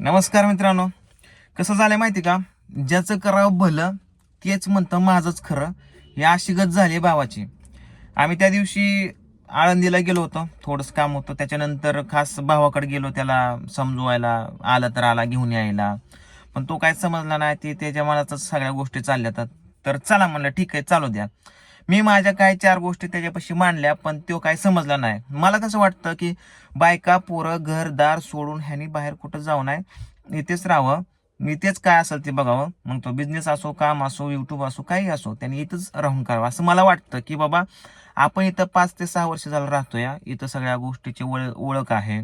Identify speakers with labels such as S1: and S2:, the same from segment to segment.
S1: नमस्कार मित्रांनो. कसं झालं माहिती का? ज्याचं करावं भलं तेच म्हणतं माझंच खरं. हे अशी गत झाली भावाची. आम्ही त्या दिवशी आळंदीला गेलो होतो. थोडंसं काम होतं. त्याच्यानंतर खास भावाकडे गेलो. त्याला समजवायला आलं तर आला घेऊन यायला. पण तो काय समजला नाही. ते त्याच्या मनाचा सगळ्या गोष्टी चालल्या तर चला म्हणलं ठीक आहे चालू द्या. मी माझ्या काय चार गोष्टी त्याच्यापाशी मांडल्या पण तो काय समजला नाही. मला कसं वाटतं की बायका पोरं घरदार सोडून ह्यानी बाहेर कुठं जाऊ नये. इथेच राहावं. इथेच काय असेल ते बघावं. मग तो बिझनेस असो काम असो युट्यूब असो काही असो त्यांनी इथंच राहून करावं. असं मला वाटतं की बाबा आपण इथं पाच ते सहा वर्ष झालं राहतोय या इथं सगळ्या गोष्टीची ओळख ओळख आहे.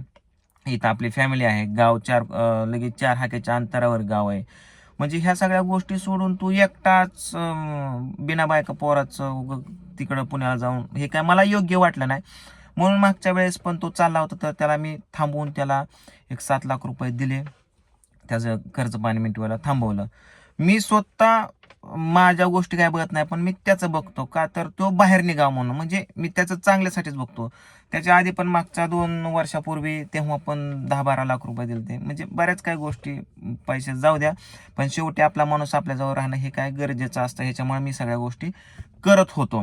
S1: इथं आपली फॅमिली आहे. गाव चार लगेच चार हाकेच्या अंतरावर गाव आहे. म्हणजे ह्या सगळ्या गोष्टी सोडून तू एकटाच बिना बायका पोराचं उगं तिकडं पुण्याला जाऊन हे काय मला योग्य वाटलं नाही. म्हणून मागच्या वेळेस पण तो चालला होता तर त्याला मी थांबवून त्याला एक सात लाख रुपये दिले. त्याचं कर्ज पाणी मिटवायला थांबवलं. मी स्वतः माझ्या गोष्टी काय बघत नाही पण मी त्याचं बघतो का तर तो बाहेर निघावा म्हणून. म्हणजे मी त्याचं चांगल्यासाठीच बघतो. त्याच्या आधी पण मागच्या दोन वर्षापूर्वी तेव्हा पण दहा बारा लाख रुपये दिले ते म्हणजे बऱ्याच काही गोष्टी पैसे जाऊ द्या पण शेवटी आपला माणूस आपल्याजवळ राहणं हे काय गरजेचं असतं ह्याच्यामुळे मी सगळ्या गोष्टी करत होतो.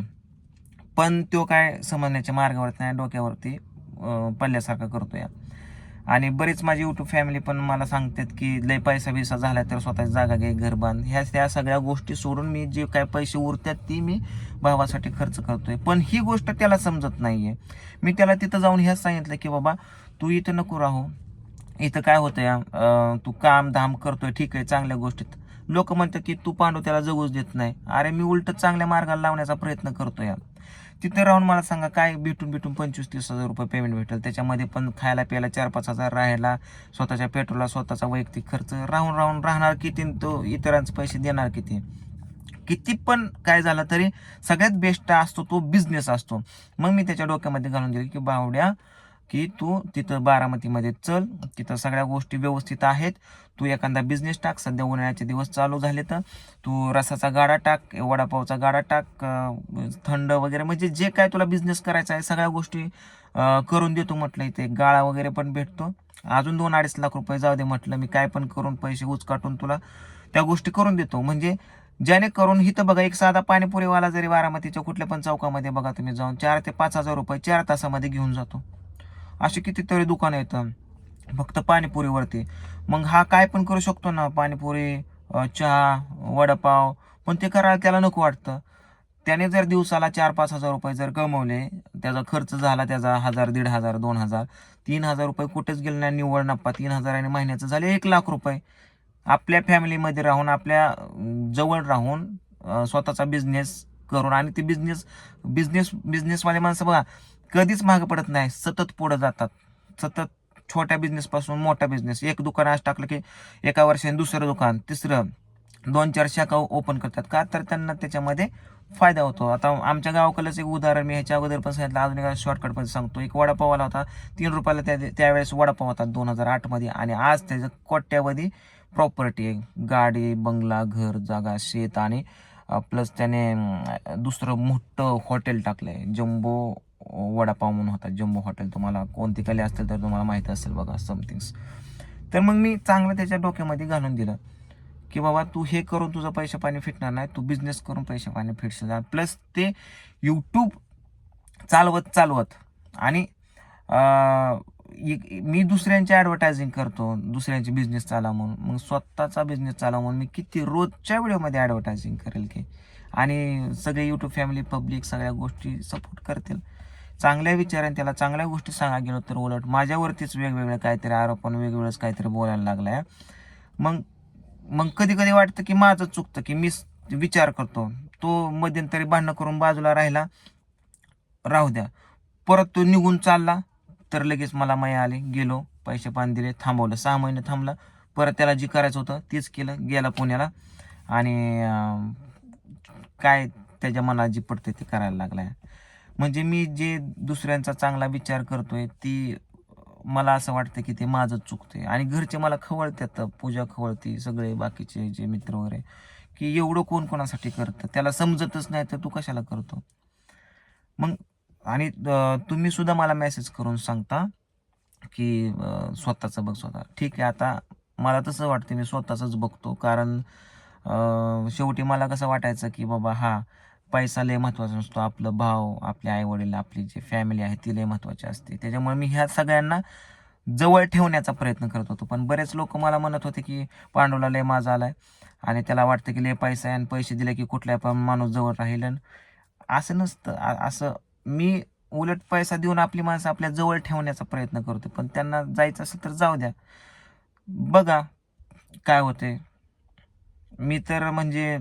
S1: पण तो काय समजण्याच्या मार्गावरती नाही डोक्यावरती अं, करतो या आणि बरीच माझी यूट्यूब फॅमिली पण मला सांगतात की लय पैसा बिसा झाला तर स्वतःची जागा घे घर बांध. ह्या त्या सगळ्या गोष्टी सोडून मी जे काय पैसे उरतात ती मी भावासाठी खर्च करतोय. पण ही गोष्ट त्याला समजत नाही आहे मी त्याला तिथं जाऊन ह्याच सांगितलं की बाबा तू इथं नको राहू. इथं काय होतं या तू काम धाम करतोय ठीक आहे चांगल्या गोष्टीत. लोक म्हणतात की तू पांडू त्याला जगूच देत नाही. अरे मी उलट चांगल्या मार्गाला लावण्याचा प्रयत्न करतोय. या तिथे राहून मला सांगा काय भेटून भेटून पंचवीस तीस हजार रुपये पेमेंट भेटेल? त्याच्यामध्ये पण खायला प्यायला चार पाच हजार राहायला स्वतःच्या पेट्रोलला स्वतःचा वैयक्तिक खर्च राहून राहून राहणार किती तो इतरांचे पैसे देणार किती? किती पण काय झालं तरी सगळ्यात बेस्ट असतो तो बिझनेस असतो. मग मी त्याच्या डोक्यामध्ये घालून दिलं की बावड्या की तू तिथं बारामतीमध्ये चल तिथं सगळ्या गोष्टी व्यवस्थित आहेत. तू एखादा बिझनेस टाक सध्या उन्हाळ्याचे दिवस चालू झाले तर. तू रसाचा गाडा टाक वडापावचा गाडा टाक थंड वगैरे म्हणजे जे काय तुला बिझनेस करायचा आहे सगळ्या गोष्टी करून देतो म्हटलं इथे. गाळा वगैरे पण भेटतो. अजून दोन अडीच लाख रुपये जाऊ दे म्हटलं मी काय पण करून पैसे उचकाटून तुला त्या गोष्टी करून देतो. म्हणजे जेणेकरून इथं बघा एक साधा पाणीपुरीवाला जरी बारामतीच्या कुठल्या पण चौकामध्ये बघा तुम्ही जाऊन चार ते पाच हजार रुपये चार तासामध्ये घेऊन जातो. असे कितीतरी दुकानं येतं फक्त पाणीपुरीवरती. मग हा काय पण करू शकतो ना? पाणीपुरी चहा वडापाव पण ते करायला त्याला नको वाटतं. त्याने जर दिवसाला चार पाच हजार रुपये जर कमवले त्याचा खर्च झाला त्याचा हजार दीड हजार दोन हजार तीन हजार रुपये कुठेच गेले नाही निव्वळ नप्पा तीन हजार आणि महिन्याचं झाले एक लाख रुपये. आपल्या फॅमिलीमध्ये राहून आपल्या जवळ राहून स्वतःचा बिझनेस करून आणि ते बिझनेस बिझनेस बिझनेसवाले माणसं बघा कधीच मागे पडत नाही सतत पुढे जातात. सतत छोट्या बिझनेसपासून मोठा बिझनेस एक दुकान आज टाकलं की एका वर्षाने दुसरं दुकान तिसरं दोन चार शाखा ओपन करतात. का तर त्यांना त्याच्यामध्ये फायदा होतो. आता आमच्या गावाकडलंच एक उदाहरण मी ह्याच्या अगोदर पण सांगितलं अजून एका शॉर्टकट पण सांगतो. एक वडापावाला होता तीन रुपयाला त्या त्यावेळेस वडापाव होता दोन हजार आठमध्ये आणि आज त्याचं कोट्यावधी प्रॉपर्टी आहे. गाडी बंगला घर जागा शेत आणि प्लस त्याने दुसरं मोठं हॉटेल टाकलं आहे जम्बो वडापाव म्हणून होता जम्बो हॉटेल तुम्हाला कोणती कले असतील तर तुम्हाला माहीत असेल बघा समथिंग्स तर मग मी चांगलं त्याच्या डोक्यामध्ये घालून दिलं की बाबा तू हे करून तुझं पैसे पाणी फिटणार नाही तू बिझनेस करून पैसे पाणी फिटशील. प्लस ते यूट्यूब चालवत चालवत आणि मी दुसऱ्यांची ॲडव्हर्टायझिंग करतो दुसऱ्यांची बिझनेस चालाव म्हणून. मग स्वतःचा बिझनेस चाला म्हणून मी किती रोजच्या व्हिडिओमध्ये ॲडव्हर्टायझिंग करेल की. आणि सगळे यूट्यूब फॅमिली पब्लिक सगळ्या गोष्टी सपोर्ट करतील. चांगल्या विचाराने त्याला चांगल्या गोष्टी सांगा गेलो तर उलट. माझ्यावरतीच वेगवेगळं काहीतरी आरोपण वेगवेगळंच काहीतरी बोलायला लागलाय. मग मग कधी कधी वाटतं की माझं चुकतं की मी विचार करतो. तो मध्यंतरी भांडणं करून बाजूला राहिला. राहू द्या. परत तो निघून चालला तर लगेच मला माया आली गेलो पैसे पाणी दिले थांबवलं. सहा महिने थांबलं. परत त्याला जे करायचं होतं तेच केलं गेला पुण्याला. आणि काय त्याच्या मनाला जी पडते ते करायला लागलाय. म्हणजे मी जे दुसऱ्यांचा चांगला विचार करतोय ती मला असं वाटतं की ते माझंच चुकतंय. आणि घरचे मला खवळतात पूजा खवळती सगळे बाकीचे जे मित्र वगैरे की एवढं कोण कोणासाठी करतं? त्याला समजतच नाही तर तू कशाला करतो? मग आणि तुम्ही सुद्धा मला मेसेज करून सांगता की स्वतःचं बघ स्वतः. ठीक आहे आता मला तसं वाटतं मी स्वतःच बघतो. कारण शेवटी मला कसं वाटायचं की बाबा हा पैसा लय महत्त्वाचा नसतो. आपलं भाव आपले आईवडील आपली जी फॅमिली आहे ती लय महत्त्वाची असते. त्याच्यामुळे मी ह्या सगळ्यांना जवळ ठेवण्याचा प्रयत्न करत होतो. पण बरेच लोक मला म्हणत होते की पांडूला लय माझा आलाय आणि त्याला वाटतं की लय पैसा आहे आणि पैसे दिले की कुठलाही पण माणूस जवळ राहील. आणि असं नसतं. असं मी उलट पैसा देऊन आपली माणसं आपल्या जवळ ठेवण्याचा प्रयत्न करतो पण त्यांना जायचं असेल तर जाऊ द्या. बघा काय होते मी तर म्हणजे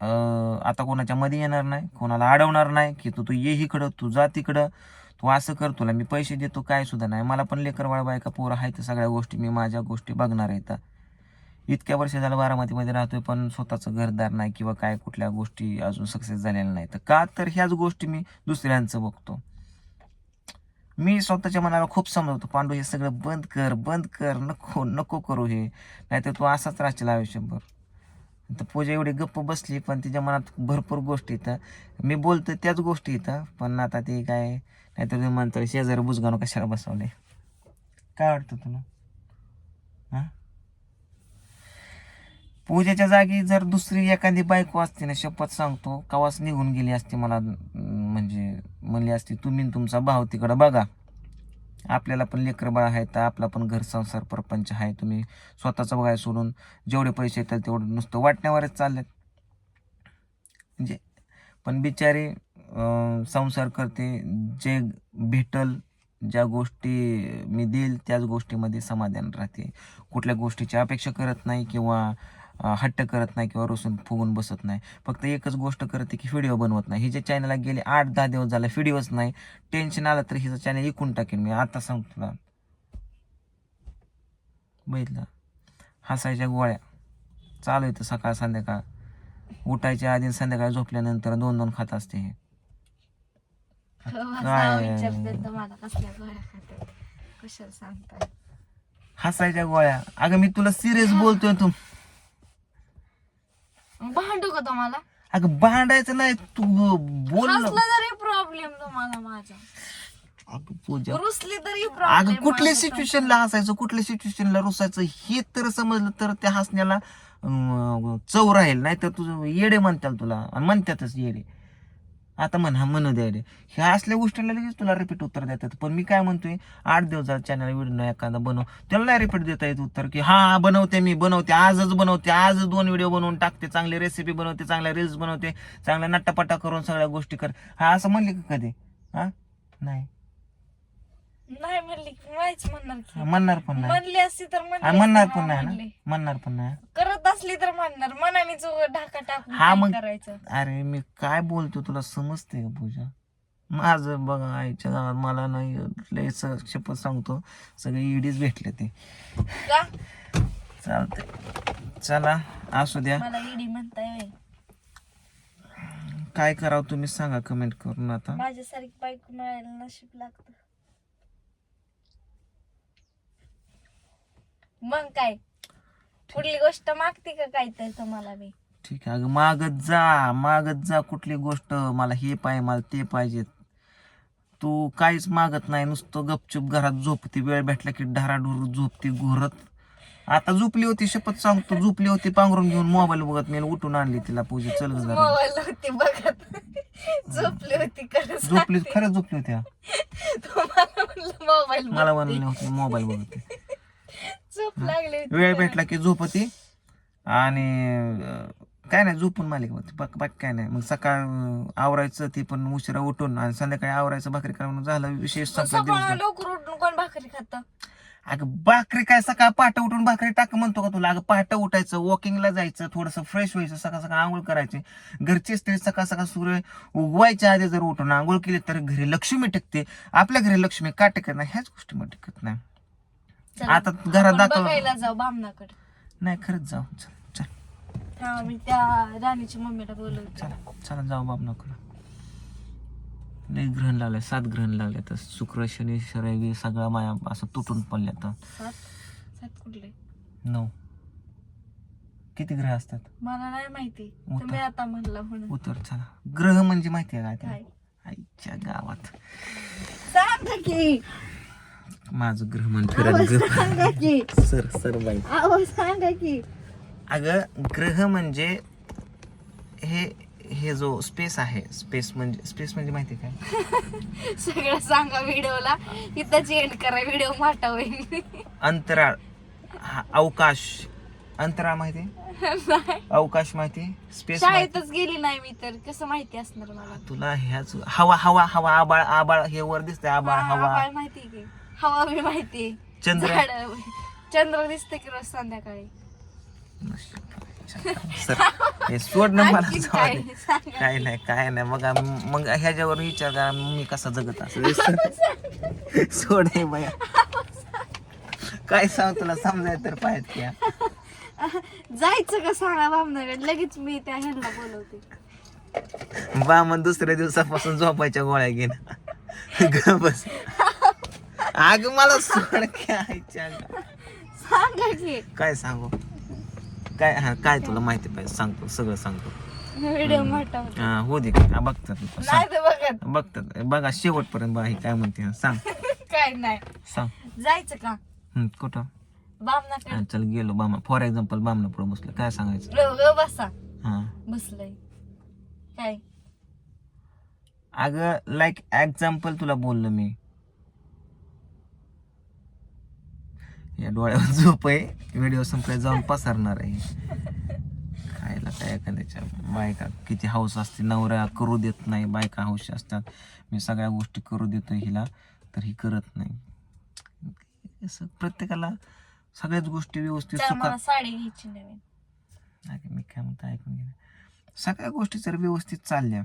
S1: आता कोणाच्या मध्ये येणार नाही कोणाला अडवणार नाही की तू तू ये इकडं तू जा तिकडं तू असं कर तुला मी पैसे देतो काय सुद्धा नाही. मला पण लेकर बायका पोरं आहे तर सगळ्या गोष्टी मी माझ्या गोष्टी बघणार आहेत इतक्या वर्ष झालं बारामतीमध्ये राहतोय पण स्वतःचं घरदार नाही किंवा काय कुठल्या गोष्टी अजून सक्सेस झालेल्या नाही तर का तर ह्याच गोष्टी मी दुसऱ्यांचं बघतो. मी स्वतःच्या मनाला खूप समजवतो पांडू हे सगळं बंद कर बंद कर नको नको करू हे. नाहीतर तू असाच राहशील आयुष्यभर. तर पूजा एवढी गप्प बसली पण तिच्या मनात भरपूर गोष्टी इथं मी बोलतो त्याच गोष्टी इथं पण आता ते काय नाहीतर तुम्ही म्हणतो शेजारी बुजगावून कशाला बसवले काय वाटतं तुला? हां? पूजेच्या जागी जर दुसरी एखादी बायको असते ना शपथ सांगतो कवाच निघून गेली असती मला म्हणजे म्हणली असती तुम्ही तुमचा भाव तिकडं बघा. आपल्याला पण लेकर बाळ आहे तर आपला पण घर संसार प्रपंच आहे. तुम्ही स्वतःचं बघाय सोडून जेवढे पैसे येतात तेवढं नुसतं वाटण्यावरच चाललेत. म्हणजे पण बिचारी संसार करते जे भेटल ज्या गोष्टी मी देईल त्याच गोष्टीमध्ये समाधान राहते. कुठल्या गोष्टीची अपेक्षा करत नाही किंवा हट्ट करत नाही किंवा रुसून फुगून बसत नाही. फक्त एकच गोष्ट करते की व्हिडिओ बनवत नाही. हिच्या चॅनलला गेले आठ दहा दिवस झाला व्हिडिओच नाही. टेन्शन आलं तर हिचं चॅनल इकून टाकेन मी. आता सांगतो तुला बघितलं? हसायच्या गोळ्या. चालू येतं सकाळ संध्याकाळ. उठायच्या आधी संध्याकाळी झोपल्यानंतर दोन दोन खात असते हे.
S2: सांगताय?
S1: हसायच्या गोळ्या. अगं मी तुला सिरियस बोलतोय तू.
S2: भांडू का तुम्हाला?
S1: अगं भांडायचं नाही तू बोल ना.
S2: तरी प्रॉब्लेम तुम्हाला माझा.
S1: अगं पूजा.
S2: रुसली तरी
S1: अगं
S2: प्रॉब्लेम
S1: कुठल्या सिच्युएशनला हसायचं कुठल्या सिच्युएशनला रुसायचं हे तर समजलं तर त्या हसण्याला अं, चव राहील नाही तर तुझं येडे म्हणतात तुला आणि म्हणतातच येडे. आता म्हण हा म्हणू दे येडे ह्या असल्या गोष्टीला लगेच तुला रिपीट उत्तर देतात. पण मी काय म्हणतोय आठ दिवस झाला चॅनल व्हिडिओ एखादा बनव. त्याला नाही रिपीट देता येत उत्तर की हा बनवते मी बनवते आजच बनवते आजच दोन व्हिडिओ बनवून टाकते चांगली रेसिपी बनवते चांगल्या रील्स बनवते चांगल्या नट्टापट्टा करून सगळ्या गोष्टी कर. हा असं म्हणले का कधी? हा? नाही.
S2: नाही म्हणली म्हणणार
S1: पण नाही.
S2: म्हणली असती तर
S1: म्हणणार पण नाही म्हणणार पण नाही.
S2: असली तर म्हणणार मनाने जो ढाका टाकून
S1: हा
S2: काय
S1: मग-
S2: करायचं?
S1: अरे मी काय बोलतो तुला समजते का पूजा? माझं बघा आईच्या गावात मला नाही लय स- शपथ सांगतो. सगळे इडीच भेटले ते.
S2: का?
S1: चालतंय. चला असू द्या.
S2: मला इडी म्हणताय होय.
S1: काय करावं तुम्ही सांगा कमेंट करून आता.
S2: माझ्यासारखी बायको मिळायला नशीब लागत. मग काय? पुढली गोष्ट मागते का काय तर तुम्हाला मी
S1: ठीक आहे अगं मागत जा मागत जा कुठली गोष्ट मला हे पाहिजे मला ते पाहिजे. तू काहीच मागत नाही नुसतं गपचूप घरात झोपती वेळ भेटला की ढाराढूर झोपती घोरत. आता झोपली होती शपथ सांगतो झोपली होती पांघरून घेऊन मोबाईल बघत मी उठून आणली तिला पूजा चल ग जरा
S2: मोबाईल होती बघत. झोपली होती खरं
S1: झोपली खरंच झोपली होती हा.
S2: तुम्हाला म्हणलं मोबाईल
S1: मला म्हणले होते मोबाईल बघत.
S2: झोप लागली होती
S1: वेळ भेटला की झोपती. आणि अं, काय नाही झोपून मालिक होती. बाकी बाकी काय नाही. मग सकाळ अं, आवरायचं ते पण उशिरा उठून आणि संध्याकाळी आवरायचं भाकरी करून झालं. विशेष संपला दिवस
S2: सकाळ लवकर उठून कोण भाकरी खात?
S1: अगं भाकरी काय सकाळ पहाटे उठून भाकरी टाक म्हणतो का तुला? अगं पहाटे उठायचं वॉकिंगला जायचं थोडंसं फ्रेश व्हायचं सकाळ सकाळ आंघोळ करायची. घरची स्त्री सकाळ सकाळ सूर्य उगवायच्या आधी जर उठून आंघोळ केली तर घरी लक्ष्मी टिकते. आपल्या घरी लक्ष्मी का टिकत नाही ह्याच गोष्टी मग टिकत नाही. आता घरात दाखव
S2: बघायला जाऊ बामनाकडे
S1: नाही खरंच जाऊ. चल चल.
S2: हा मी त्या राणीच्या मम्मीला बोलवते.
S1: चला चला जाऊ बाब नको लई ग्रहण लागले सात ग्रहण लागले तर शुक्र शनी रवी सगळा माया असं तुटून पडले तर
S2: सात? सात कुठले?
S1: नऊ. किती ग्रह असतात?
S2: मला नाही माहिती. आता म्हणला म्हणून.
S1: उतर चला. ग्रह म्हणजे माहिती आहे काय
S2: काय?
S1: ते आईच्या गावात.
S2: सांग की.
S1: माझं ग्रहमान फिरायला
S2: सांगा की.
S1: सर सर बाई.
S2: अहो सांगा की.
S1: अगं ग्रह म्हणजे हे हे जो स्पेस आहे स्पेस म्हणजे स्पेस म्हणजे माहिती काय?
S2: सगळं सांगा व्हिडिओला. इथंच एंड करा व्हिडिओ मोठा होईल.
S1: अंतराळ. हा, अवकाश. अंतराळ माहिती. अवकाश माहिती स्पेस
S2: शाळेतच गेली नाही मी तर. कसं माहिती असणार मला?
S1: तुला ह्याच हवा हवा हवा आबाळ आबाळ हे वर दिसतंय आबाळ हवा.
S2: माहिती की. हवा बी माहिती.
S1: चंद्र.
S2: झाड. चंद्र दिसते की रोज संध्याकाळी.
S1: सर हे सोड ना मला
S2: आणखीन
S1: जाऊ
S2: काय?
S1: दे.
S2: सांगा.
S1: काय नाही काय नाही. बघा मग ह्याच्यावर विचार करा मी कसा जगत असेल? सोड हे बाया. काय सांग तुला समजाय तर पाहिजे क्या
S2: जायचं का सांगा बामनाकडे लगेच मी त्या ह्यांना बोलवते.
S1: बामन दुसऱ्या दिवसापासून झोपायच्या गोळ्या घेण. ग बस. अग मला सोड काय काय सांगू? काय हा काय तुला माहिती पाहिजे? सांगतो सगळं सांगतो.
S2: व्हिडिओ मोठा होता.
S1: हा, दे हा, बघतात
S2: नाही
S1: सांग.
S2: तर बघत.
S1: बघतात. बघा शेवटपर्यंत बघा ही काय म्हणते सांग.
S2: काय नाही.
S1: सांग.
S2: जायचं का?
S1: हम्म, कुठं?
S2: बामनाकडे
S1: हा, चल गेलो बामा फॉर एक्झाम्पल बामना पुढे बसलं. काय सांगायचं?
S2: बसा.
S1: हा.
S2: बसलंय. काय?
S1: अगं लाईक एक्झाम्पल तुला बोललो मी. या डोळ्यावर झोप आहे. व्हिडिओ संपल्या जाऊन पसरणार आहे. खायला काय एखाद्याच्या बायका किती हाऊस असते नवऱ्या करू देत नाही बायका हौशी असतात. मी सगळ्या गोष्टी करू देतो हिला तर ही करत नाही. असं प्रत्येकाला सगळ्याच गोष्टी व्यवस्थित सुखात
S2: मला साडी घ्यायची नवीन.
S1: अगं मी काय म्हणतो ऐकून घे सगळ्या गोष्टी जर व्यवस्थित चालल्या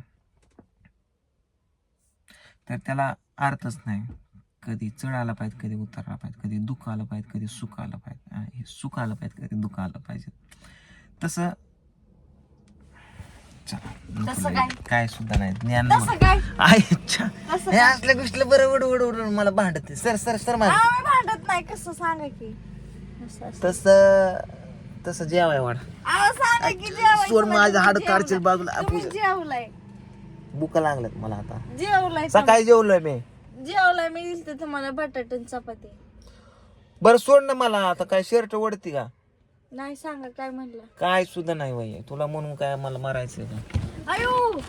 S1: तर त्याला अर्थच नाही. कधी चढ आला पाहिजे कधी उतरला पाहिजे कधी दुःख आलं पाहिजे कधी सुख आलं पाहिजे. हे सुख आलं पाहिजे कधी दुःख आलं पाहिजे. तसं.
S2: काय?
S1: काय सुद्धा नाही. ज्ञान हे? असल्या गोष्टीला बरं उड उड मला भांडते. सर सर सर माझं
S2: आम्ही भांडत नाही. कसं? सांगा की.
S1: तसं तसं जेवाय वाढ.
S2: अहो, सांगा की जेवायचं
S1: सोड
S2: म्हणजे
S1: माझं हाड
S2: जेवलाय.
S1: बाजूला. बुका लागल्यात मला आता.
S2: जेवलाय
S1: सकाळी जेवलोय मी.
S2: जेवलाय मी दिसते तुम्हाला बटाट आणि चपाती.
S1: बरं सोड ना मला आता काय शर्ट ओढती का?
S2: नाही सांगा काय म्हणलं?
S1: काय सुद्धा नाही बाई तुला म्हणून काय मला मारायचं का?
S2: अयो!